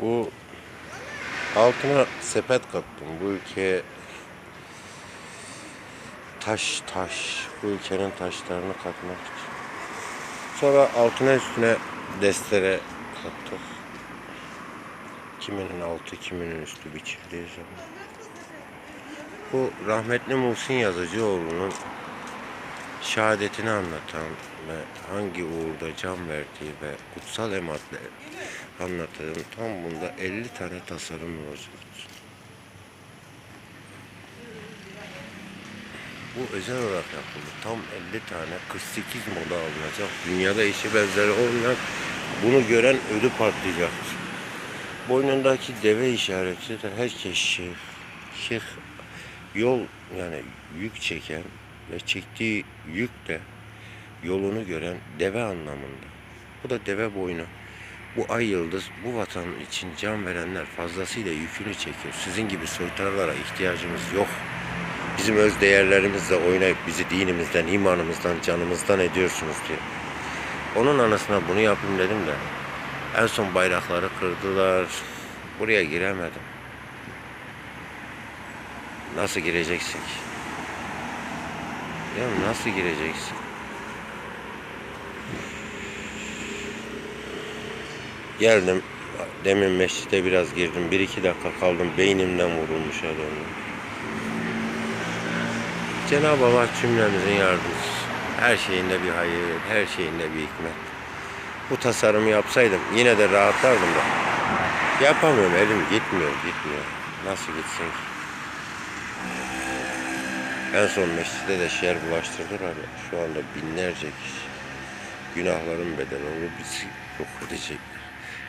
Bu altına sepet kattım. Bu ülkeye taş taş bu ülkenin taşlarını katmak için. Sonra altına üstüne destere kattık. Kiminin altı, kiminin üstü biçildiği zaman. Bu rahmetli Muhsin Yazıcıoğlu'nun şehadetini anlatan ve hangi uğurda can verdiği ve kutsal ematle anlattığım tam bunda 50 tane tasarım olacak. Bu özel olarak yapıldı. Tam 50 tane 48 moda alınacak. Dünyada eşi benzeri olmayan bunu gören ödü patlayacaktır. Boynundaki deve işareti de herkes şey, şey yol yani yük çeken ve çektiği yük de yolunu gören deve anlamında. Bu da deve boynu. Bu ay yıldız bu vatan için can verenler fazlasıyla yükünü çekiyor. Sizin gibi soytarılara ihtiyacımız yok. Bizim öz değerlerimizle oynayıp bizi dinimizden, imanımızdan, canımızdan ediyorsunuz diye. Onun anısına bunu yapayım dedim de en son bayrakları kırdılar. Buraya giremedim. Nasıl gireceksin ki? Ya nasıl gireceksin? Geldim. Demin mescide biraz girdim. Bir iki dakika kaldım. Beynimden vurulmuş adamım. Cenab-ı Allah cümlemizin yardımcısı. Her şeyinde bir hayır, her şeyinde bir hikmet. Bu tasarımı yapsaydım yine de rahatlardım da. Yapamıyorum, elim gitmiyor, gitmiyor. Nasıl gitsin ki? En son mescide de şer bulaştırdılar ya. Şu anda binlerce kişi. Günahların bedeli onu bizi yok edecekler.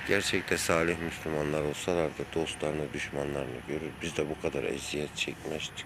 Gerçekte salih Müslümanlar olsalar da dostlarını, düşmanlarını görür. Biz de bu kadar eziyet çekmezdik.